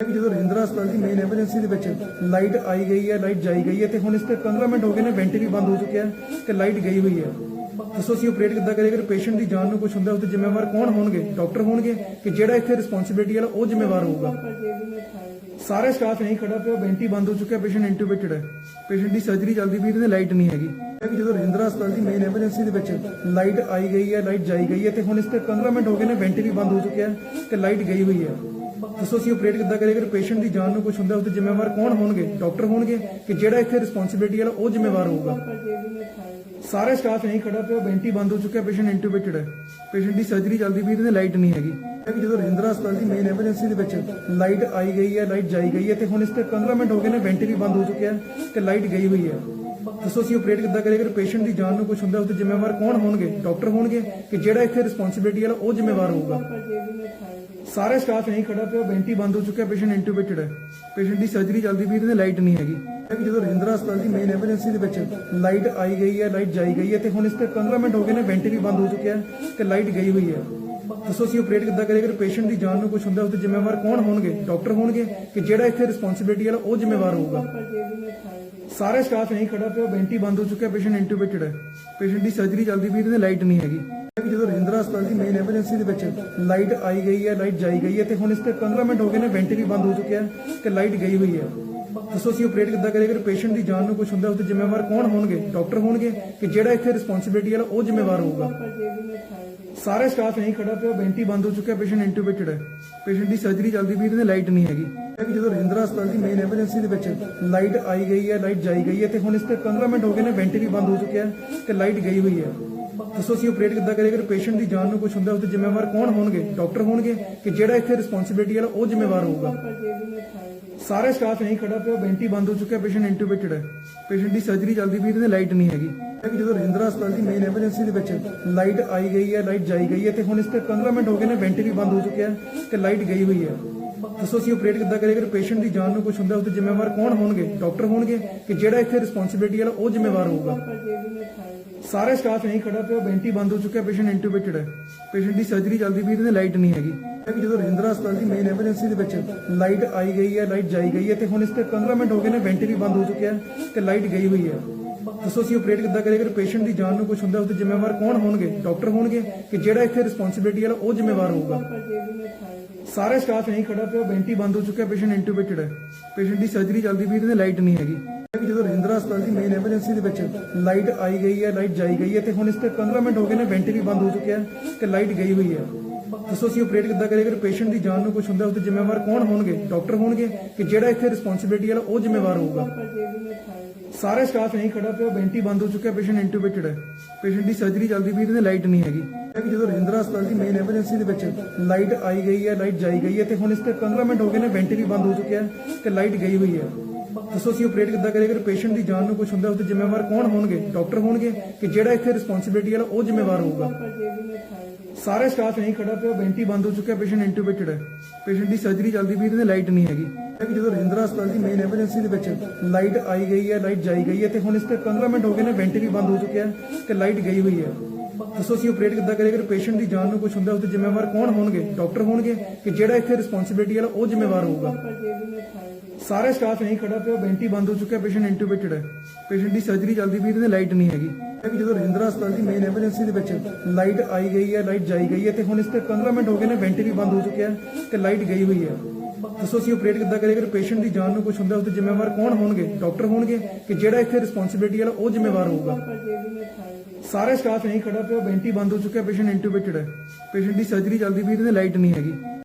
ਕਿ ਜਦੋਂ ਰਜਿੰਦਰਾ ਹਸਪਤਾਲ ਦੀ ਮੇਨ ਐਮਰਜੈਂਸੀ ਦੇ ਵਿੱਚ ਲਾਈਟ ਆਈ ਗਈ ਹੈ ਲਾਈਟ ਜਾਈ ਗਈ ਹੈ ਤੇ ਹੁਣ ਇਸ ਤੇ 15 ਮਿੰਟ ਹੋ ਗਏ ਨੇ ਵੈਂਟ ਵੀ ਬੰਦ ਹੋ ਚੁੱਕਿਆ ਹੈ ਤੇ ਲਾਈਟ ਗਈ ਹੋਈ ਹੈ। ਦੱਸੋ ਅਸੀਂ ਆਪਰੇਟ ਕਿੱਦਾਂ ਕਰੀਏ, ਅਗਰ ਪੇਸ਼ੈਂਟ ਦੀ ਜਾਨ ਨੂੰ ਕੁਝ ਹੁੰਦਾ ਉਸ ਦੇ ਜ਼ਿੰਮੇਵਾਰ ਕੌਣ ਹੋਣਗੇ? ਡਾਕਟਰ ਹੋਣਗੇ ਕਿ ਜਿਹੜਾ ਇੱਥੇ ਰਿਸਪੌਂਸਿਬਿਲਟੀ ਵਾਲਾ ਉਹ ਜ਼ਿੰਮੇਵਾਰ ਹੋਊਗਾ? ਸਾਰੇ ਸਟਾਫ ਨਹੀਂ ਖੜਾ ਪਿਆ ਵੈਂਟੀ ਬੰਦ ਹੋ ਚੁੱਕਿਆ ਪੇਸ਼ੈਂਟ ਇੰਟੂਬੇਟਡ ਹੈ। ਪੇਸ਼ੈਂਟ ਦੀ ਸਰਜਰੀ ਚੱਲਦੀ ਪਈ ਤੇ ਲਾਈਟ ਨਹੀਂ ਹੈਗੀ। ਕਿ ਜਦੋਂ ਰਜਿੰਦਰਾ ਹਸਪਤਾਲ ਦੀ ਮੇਨ ਐਮਰਜੈਂਸੀ ਦੇ ਵਿੱਚ ਲਾਈਟ ਆਈ ਗਈ ਹੈ ਲਾਈਟ ਜਾਈ ਗਈ ਹੈ ਤੇ ਹੁਣ ਇਸ ਤੇ 15 ਮਿੰਟ ਹੋ ਗਏ ਨੇ ਵੈਂਟ ਵੀ ਬੰਦ ਹੋ ਚੁੱਕਿਆ ਹੈ ਤੇ ਲਾਈਟ ਗਈ ਹੋਈ ਹੈ। ਦੱਸੋ ਅਸੀਂ ਆਪਰੇਟ ਕਿੱਦਾਂ ਕਰੀਏ ਅਗਰ ਪੇਸ਼ੈਂਟ ਦੀ ਜਾਨ ਨੂੰ ਕੁਝ ਹੁੰਦਾ, ਉਸ ਦੇ ਜ਼ਿੰਮੇਵਾਰ ਕੌਣ ਹੋਣਗੇ? ਡਾਕਟਰ ਹੋਣਗੇ? ਕਿ ਜਿਹੜਾ ਇੱਥੇ ਰਿਸਪੌਂਸਿਬਿਲਟੀ ਵਾਲਾ, ਉਹ ਜ਼ਿੰਮੇਵਾਰ ਹੋਊਗਾ? ਸਾਰੇ ਸਟਾਫ ਨਹੀਂ ਖੜਾ ਪਿਆ ਵੈਂਟੀ ਬੰਦ ਹੋ ਚੁੱਕਿਆ ਪੇਸ਼ੈਂਟ ਇੰਟੂਬੇਟਡ ਹੈ। ਪੇਸ਼ੈਂਟ ਦੀ ਸਰਜਰੀ ਚੱਲਦੀ ਪਈ ਤੇ ਲਾਈਟ ਨਹੀਂ ਹੈਗੀ। ਕਿ ਜਦੋਂ ਰਜਿੰਦਰਾ ਹਸਪਤਾਲ ਦੀ ਮੇਨ ਐਮਰਜੈਂਸੀ ਦੇ ਵਿੱਚ ਲਾਈਟ ਆਈ ਗਈ ਹੈ ਲਾਈਟ ਜਾਈ ਗਈ ਹੈ ਤੇ ਹੁਣ ਇਸ ਤੇ 15 ਮਿੰਟ ਹੋ ਗਏ ਨੇ ਵੈਂਟ ਵੀ ਬੰਦ ਹੋ ਚੁੱਕਿਆ ਤੇ ਲਾਈਟ ਗਈ ਹੋਈ ਹੈ। ਦੱਸੋ ਅਸੀਂ ਆਪਰੇਟ ਕਿੱਦਾਂ ਕਰੀਏ ਅਗਰ ਪੇਸ਼ੈਂਟ ਦੀ ਜਾਨ ਨੂੰ ਕੁਝ ਹੁੰਦਾ ਉਸ ਜ਼ਿੰਮੇਵਾਰ ਕੌਣ ਹੋਣਗੇ? ਡਾਕਟਰ ਹੋਣਗੇ ਕਿ ਜਿਹੜਾ ਇੱਥੇ ਰਿਸਪੌਂਸਿਬਿਲਟੀ ਵਾਲਾ, ਉਹ ਜ਼ਿੰਮੇਵਾਰ ਹੋਊਗਾ? ਸਾਰੇ ਸਟਾਫ ਨਹੀਂ ਖੜਾ ਪਿਆ ਵੈਂਟੀ ਬੰਦ ਹੋ ਚੁੱਕਿਆ ਪੇਸ਼ੈਂਟ ਇੰਟੂਬੇਟਡ ਹੈ। ਪੇਸ਼ੈਂਟ ਦੀ ਸਰਜਰੀ ਚੱਲਦੀ ਪਈ ਤੇ ਲਾਈਟ ਨਹੀਂ ਹੈਗੀ। ਕਿ ਜਦੋਂ ਰਜਿੰਦਰਾ ਹਸਪਤਾਲ ਦੀ ਮੇਨ ਐਮਰਜੈਂਸੀ ਦੇ ਵਿੱਚ ਲਾਈਟ ਆਈ ਗਈ ਹੈ ਲਾਈਟ ਜਾਈ ਗਈ ਹੈ, ਤੇ ਹੁਣ ਇਸ ਤੇ 15 ਮਿੰਟ ਹੋ ਗਏ ਨੇ ਵੈਂਟ ਵੀ ਬੰਦ ਹੋ ਚੁੱਕਿਆ ਹੈ ਤੇ ਲਾਈਟ ਗਈ ਹੋਈ ਹੈ। ਦੱਸੋ ਅਸੀਂ ਆਪਰੇਟ ਕਿੱਦਾਂ ਕਰੀਏ ਅਗਰ ਪੇਸ਼ੈਂਟ ਦੀ ਜਾਨ ਨੂੰ ਕੁਝ ਹੁੰਦਾ ਉਸ ਦੇ ਜ਼ਿੰਮੇਵਾਰ ਕੌਣ ਹੋਣਗੇ? ਡਾਕਟਰ ਹੋਣਗੇ ਕਿ ਜਿਹੜਾ ਇੱਥੇ ਰਿਸਪੌਂਸਿਬਿਲਟੀ ਵਾਲਾ, ਉਹ ਜ਼ਿੰਮੇਵਾਰ ਹੋਊਗਾ? ਸਾਰਾ ਸਟਾਫ ਨਹੀਂ ਖੜਾ ਪਿਆ ਵੈਂਟੀ ਬੰਦ ਹੋ ਚੁੱਕਿਆ ਪੇਸ਼ੈਂਟ ਇੰਟੂਬੇਟਡ ਹੈ। ਪੇਸ਼ੈਂਟ ਦੀ ਸਰਜਰੀ ਚੱਲਦੀ ਪਈ ਤੇ ਲਾਈਟ ਨਹੀਂ ਹੈਗੀ। ਜਦੋਂ ਰਜਿੰਦਰਾ ਹਸਪਤਾਲ ਦੀ ਮੇਨ ਐਮਰਜੈਂਸੀ ਦੇ ਵਿੱਚ ਲਾਈਟ ਆਈ ਗਈ ਹੈ ਲਾਈਟ ਜਾਈ ਗਈ ਹੈ, ਤੇ ਹੁਣ ਇਸ ਤੇ 15 ਮਿੰਟ ਹੋ ਗਏ ਨੇ ਵੈਂਟ ਵੀ ਬੰਦ ਹੋ ਚੁੱਕਿਆ ਹੈ, ਤੇ ਲਾਈਟ ਗਈ ਹੋਈ ਹੈ। ਦੱਸੋ ਅਸੀਂ ਆਪਰੇਟ ਕਿੱਦਾਂ ਕਰੀਏ? ਅਗਰ ਪੇਸ਼ੈਂਟ ਦੀ ਜਾਨ ਨੂੰ ਕੁਝ ਹੁੰਦਾ ਉਸ ਜ਼ਿੰਮੇਵਾਰ ਕੌਣ ਹੋਣਗੇ? ਡਾਕਟਰ ਹੋਣਗੇ ਕਿ ਜਿਹੜਾ ਇੱਥੇ ਰਿਸਪੌਂਸਿਬਿਲਟੀ ਵਾਲਾ, ਉਹ ਜ਼ਿੰਮੇਵਾਰ ਹੋਊਗਾ? ਸਾਰੇ ਸਟਾਫ ਨਹੀਂ ਖੜਾ ਪਿਆ ਵੈਂਟੀ ਬੰਦ ਹੋ ਚੁੱਕਿਆ ਪੇਸ਼ੈਂਟ ਇੰਟੂਬੇਟਡ ਹੈ। ਪੇਸ਼ੈਂਟ ਦੀ ਸਰਜਰੀ ਚੱਲਦੀ ਪਈ ਤੇ ਲਾਈਟ ਨਹੀਂ ਹੈਗੀ। ਕਿ ਜਦੋਂ ਰਜਿੰਦਰਾ ਹਸਪਤਾਲ ਦੀ ਮੇਨ ਐਮਰਜੈਂਸੀ ਦੇ ਵਿੱਚ ਲਾਈਟ ਆਈ ਗਈ ਹੈ ਲਾਈਟ ਜਾਈ ਗਈ ਹੈ, ਤੇ ਹੁਣ ਇਸ ਤੇ 15 ਮਿੰਟ ਹੋ ਗਏ ਨੇ ਵੈਂਟ ਵੀ ਬੰਦ ਹੋ ਚੁੱਕਿਆ ਹੈ ਤੇ ਲਾਈਟ ਗਈ ਹੋਈ ਹੈ। ਦੱਸੋ ਅਸੀਂ ਆਪਰੇਟ ਕਿੱਦਾਂ ਕਰੀਏ? ਅਗਰ ਪੇਸ਼ੈਂਟ ਦੀ ਜਾਨ ਨੂੰ ਕੁਝ ਹੁੰਦਾ ਉਸ ਜ਼ਿੰਮੇਵਾਰ ਕੌਣ ਹੋਣਗੇ? ਡਾਕਟਰ ਹੋਣਗੇ? ਕਿ ਜਿਹੜਾ ਇੱਥੇ ਰਿਸਪੌਂਸਿਬਿਲਟੀ ਵਾਲਾ, ਉਹ ਜ਼ਿੰਮੇਵਾਰ ਹੋਊਗਾ? ਸਾਰੇ ਸਟਾਫ ਨਹੀਂ ਖੜਾ ਪਿਆ ਵੈਂਟੀ ਬੰਦ ਹੋ ਚੁੱਕਿਆ ਪੇਸ਼ੈਂਟ ਇੰਟੂਬੇਟਡ ਹੈ। ਪੇਸ਼ੈਂਟ ਦੀ ਸਰਜਰੀ ਚੱਲਦੀ ਪਈ ਤੇ ਲਾਈਟ ਨਹੀਂ ਹੈਗੀ। ਕਿ ਜਦੋਂ ਰਜਿੰਦਰਾ ਹਸਪਤਾਲ ਦੀ ਮੇਨ ਐਮਰਜੈਂਸੀ ਦੇ ਵਿੱਚ ਲਾਈਟ ਆਈ ਗਈ ਹੈ ਲਾਈਟ ਜਾਈ ਗਈ ਹੈ, ਤੇ ਹੁਣ ਇਸ ਤੇ 15 ਮਿੰਟ ਹੋ ਗਏ ਨੇ ਵੈਂਟ ਵੀ ਬੰਦ ਹੋ ਚੁੱਕਿਆ ਹੈ, ਤੇ ਲਾਈਟ ਗਈ ਹੋਈ ਹੈ। ਦੱਸੋ ਅਸੀਂ ਆਪਰੇਟ ਕਿੱਦਾਂ ਕਰੀਏ? ਅਗਰ ਪੇਸ਼ੈਂਟ ਦੀ ਜਾਨ ਨੂੰ ਕੁਝ ਹੁੰਦਾ ਉਸ ਜ਼ਿੰਮੇਵਾਰ ਕੌਣ ਹੋਣਗੇ? ਡਾਕਟਰ ਹੋਣਗੇ, ਕਿ ਜਿਹੜਾ ਇੱਥੇ ਰਿਸਪੌਂਸਿਬਿਲਟੀ ਵਾਲਾ, ਉਹ ਜ਼ਿੰਮੇਵਾਰ ਹੋਊਗਾ? ਸਾਰੇ ਸਟਾਫ ਨਹੀਂ ਖੜਾ ਪਿਆ ਵੈਂਟੀ ਬੰਦ ਹੋ ਚੁੱਕਿਆ ਪੇਸ਼ੈਂਟ ਇੰਟੂਬੇਟਡ ਹੈ। ਪੇਸ਼ੈਂਟ ਦੀ ਸਰਜਰੀ ਚੱਲਦੀ ਪਈ ਤੇ ਲਾਈਟ ਨਹੀਂ ਹੈਗੀ। ਕਿ ਜਦੋਂ ਰਜਿੰਦਰਾ ਹਸਪਤਾਲ ਦੀ ਮੇਨ ਐਮਰਜੈਂਸੀ ਦੇ ਵਿੱਚ ਲਾਈਟ ਆਈ ਗਈ ਹੈ ਲਾਈਟ ਜਾਈ ਗਈ ਹੈ ਤੇ ਹੁਣ ਇਸ ਤੇ 15 ਮਿੰਟ ਹੋ ਗਏ ਨੇ ਵੈਂਟ ਵੀ ਬੰਦ ਹੋ ਚੁੱਕਿਆ ਹੈ ਤੇ ਲਾਈਟ ਗਈ ਹੋਈ ਹੈ। ਦੱਸੋ ਅਸੀਂ ਆਪਰੇਟ ਕਿੱਦਾਂ ਕਰੀਏ, ਅਗਰ ਪੇਸ਼ੈਂਟ ਦੀ ਜਾਨ ਨੂੰ ਕੁਝ ਹੁੰਦਾ ਉਸ ਜ਼ਿੰਮੇਵਾਰ ਕੌਣ ਹੋਣਗੇ? ਡਾਕਟਰ ਹੋਣਗੇ ਕਿ ਜਿਹੜਾ ਇੱਥੇ ਰਿਸਪੌਂਸਿਬਿਲਟੀ ਵਾਲਾ, ਉਹ ਜ਼ਿੰਮੇਵਾਰ ਹੋਊਗਾ? ਸਾਰੇ ਸਟਾਫ ਨਹੀਂ ਖੜਾ ਪਿਆ ਵੈਂਟੀ ਬੰਦ ਹੋ ਚੁੱਕਿਆ ਪੇਸ਼ੈਂਟ ਇੰਟੂਬੇਟਡ ਹੈ। ਪੇਸ਼ੈਂਟ ਦੀ ਸਰਜਰੀ ਚੱਲਦੀ ਪਈ ਤੇ ਲਾਈਟ ਨਹੀਂ ਹੈਗੀ। ਜਦੋਂ ਰਜਿੰਦਰਾ ਹਸਪਤਾਲ ਦੀ ਮੇਨ ਐਮਰਜੈਂਸੀ ਦੇ ਵਿੱਚ ਲਾਈਟ ਆਈ ਗਈ ਹੈ ਲਾਈਟ ਜਾਈ ਗਈ ਹੈ ਤੇ ਹੁਣ ਇਸ ਤੇ 15 ਮਿੰਟ ਹੋ ਗਏ ਨੇ ਵੈਂਟ ਵੀ ਬੰਦ ਹੋ ਚੁੱਕਿਆ ਹੈ ਤੇ ਲਾਈਟ ਗਈ ਹੋਈ ਹੈ। ਦੱਸੋ ਅਸੀਂ ਆਪਰੇਟ ਕਿੱਦਾਂ ਕਰੀਏ? ਅਗਰ ਪੇਸ਼ੈਂਟ ਦੀ ਜਾਨ ਨੂੰ ਕੁਝ ਹੁੰਦਾ ਉਸ ਦੇ ਜ਼ਿੰਮੇਵਾਰ ਕੌਣ ਹੋਣਗੇ? ਡਾਕਟਰ ਹੋਣਗੇ ਕਿ ਜਿਹੜਾ ਇੱਥੇ ਰਿਸਪੌਂਸਿਬਿਲਟੀ ਵਾਲਾ, ਉਹ ਜ਼ਿੰਮੇਵਾਰ ਹੋਊਗਾ? ਸਾਰੇ ਸਟਾਫ ਨਹੀਂ ਖੜਾ ਪਿਆ ਵੈਂਟੀ ਬੰਦ ਹੋ ਚੁੱਕਿਆ ਪੇਸ਼ੈਂਟ ਇੰਟੂਬੇਟਡ ਹੈ। ਪੇਸ਼ੈਂਟ ਦੀ ਸਰਜਰੀ ਚੱਲਦੀ ਪਈ ਤੇ ਲਾਈਟ ਨਹੀਂ ਹੈਗੀ। ਕਿ ਜਦੋਂ ਰਜਿੰਦਰਾ ਹਸਪਤਾਲ ਦੀ ਮੇਨ ਐਮਰਜੈਂਸੀ ਦੇ ਵਿੱਚ ਲਾਈਟ ਆਈ ਗਈ ਹੈ ਲਾਈਟ ਜਾਈ ਗਈ ਹੈ ਤੇ ਹੁਣ ਇਸ ਤੇ 15 ਮਿੰਟ ਹੋ ਗਏ ਨੇ ਵੈਂਟ ਵੀ ਬੰਦ ਹੋ ਚੁੱਕਿਆ ਹੈ ਤੇ ਲਾਈਟ ਗਈ ਹੋਈ ਹੈ। ਦੱਸੋ ਅਸੀਂ ਆਪਰੇਟ ਕਿੱਦਾਂ ਕਰੀਏ ਅਗਰ ਪੇਸ਼ੈਂਟ ਦੀ ਜਾਨ ਨੂੰ ਕੁਝ ਹੁੰਦਾ ਉਸ ਜ਼ਿੰਮੇਵਾਰ ਕੌਣ ਹੋਣਗੇ? ਡਾਕਟਰ ਹੋਣਗੇ ਕਿ ਜਿਹੜਾ ਇੱਥੇ ਰਿਸਪੌਂਸਿਬਿਲਟੀ ਵਾਲਾ, ਉਹ ਜ਼ਿੰਮੇਵਾਰ ਹੋਊਗਾ? ਸਾਰੇ ਸਟਾਫ ਨਹੀਂ ਖੜਾ ਪਿਆ ਵੈਂਟੀ ਬੰਦ ਹੋ ਚੁੱਕਿਆ ਪੇਸ਼ੈਂਟ ਇੰਟੂਬੇਟਡ ਹੈ। ਪੇਸ਼ੈਂਟ ਦੀ ਸਰਜਰੀ ਚੱਲਦੀ ਪਈ ਤੇ ਲਾਈਟ ਨਹੀਂ ਹੈਗੀ। ਕਿ ਜਦੋਂ ਰਜਿੰਦਰਾ ਹਸਪਤਾਲ ਦੀ ਮੇਨ ਐਮਰਜੈਂਸੀ ਦੇ ਵਿੱਚ ਲਾਈਟ ਆਈ ਗਈ ਹੈ ਲਾਈਟ ਜਾਈ ਗਈ ਹੈ, ਤੇ ਹੁਣ ਇਸ ਤੇ 15 ਮਿੰਟ ਹੋ ਗਏ ਨੇ ਵੈਂਟ ਵੀ ਬੰਦ ਹੋ ਚੁੱਕਿਆ ਹੈ ਤੇ ਲਾਈਟ ਗਈ ਹੋਈ ਹੈ। ਦੱਸੋ ਅਸੀਂ ਆਪਰੇਟ ਕਿੱਦਾਂ ਕਰੀਏ? ਅਗਰ ਪੇਸ਼ੈਂਟ ਦੀ ਜਾਨ ਨੂੰ ਕੁਝ ਹੁੰਦਾ ਉਸ ਦੇ ਜ਼ਿੰਮੇਵਾਰ ਕੌਣ ਹੋਣਗੇ? ਡਾਕਟਰ ਹੋਣਗੇ ਕਿ ਜਿਹੜਾ ਇੱਥੇ ਰਿਸਪੌਂਸਿਬਿਲਟੀ ਵਾਲਾ, ਉਹ ਜ਼ਿੰਮੇਵਾਰ ਹੋਊਗਾ? ਸਾਰੇ ਸਟਾਫ ਨਹੀਂ ਖੜਾ ਪਿਆ ਵੈਂਟੀ ਬੰਦ ਹੋ ਚੁੱਕਿਆ ਪੇਸ਼ੈਂਟ ਇੰਟੂਬੇਟਡ ਹੈ। ਪੇਸ਼ੈਂਟ ਦੀ ਸਰਜਰੀ ਚੱਲਦੀ ਪਈ ਤੇ ਲਾਈਟ ਨਹੀਂ ਹੈਗੀ। ਕਿ ਜਦੋਂ ਰਜਿੰਦਰਾ ਹਸਪਤਾਲ ਦੀ ਮੇਨ ਐਮਰਜੈਂਸੀ ਦੇ ਵਿੱਚ ਲਾਈਟ ਆਈ ਗਈ ਹੈ ਲਾਈਟ ਜਾਈ ਗਈ ਹੈ, ਤੇ ਹੁਣ ਇਸ ਤੇ 15 ਮਿੰਟ ਹੋ ਗਏ ਨੇ ਵੈਂਟ ਵੀ ਬੰਦ ਹੋ ਚੁੱਕਿਆ ਤੇ ਲਾਈਟ ਗਈ ਹੋਈ ਹੈ। ਦੱਸੋ ਅਸੀਂ ਆਪਰੇਟ ਕਿੱਦਾਂ ਕਰੀਏ ਅਗਰ ਪੇਸ਼ੈਂਟ ਦੀ ਜਾਨ ਨੂੰ ਕੁਝ ਹੁੰਦਾ ਉਸ ਜ਼ਿੰਮੇਵਾਰ ਕੌਣ ਹੋ ਤੇ ਲਾਈਟ ਨਹੀਂ ਹੈਗੀ ਕਿ ਜਦੋਂ ਰਜਿੰਦਰਾ ਹਸਪਤਾਲ ਦੀ ਮੇਨ ਐਮਰਜੈਂਸੀ ਦੇ ਵਿੱਚ ਲਾਈਟ ਆਈ ਗਈ ਹੈ ਲਾਈਟ ਜਾਈ ਗਈ ਹੈ ਤੇ ਹੁਣ ਇਸ ਤੇ 15 ਮਿੰਟ ਹੋ ਗਏ ਜ਼ਿੰਮੇਵਾਰ ਕੌਣ ਹੋਣਗੇ? ਡਾਕਟਰ ਹੋਣਗੇ? ਕਿ ਜਿਹੜਾ ਇੱਥੇ ਰਿਸਪੌਂਸਿਬਿਲਟੀ ਵਾਲਾ, ਉਹ ਜ਼ਿੰਮੇਵਾਰ ਹੋਊਗਾ? ਸਾਰੇ ਸਟਾਫ ਨਹੀਂ ਖੜਾ ਪਿਆ ਬੈਂਟੀ ਬੰਦ ਹੋ ਚੁੱਕਿਆ ਪੇਸ਼ੈਂਟ ਇੰਟੂਬੇਟਡ ਹੈ। ਪੇਸ਼ੈਂਟ ਦੀ ਸਰਜਰੀ ਚੱਲਦੀ ਪਈ ਤੇ ਲਾਈਟ ਨਹੀਂ ਹੈਗੀ।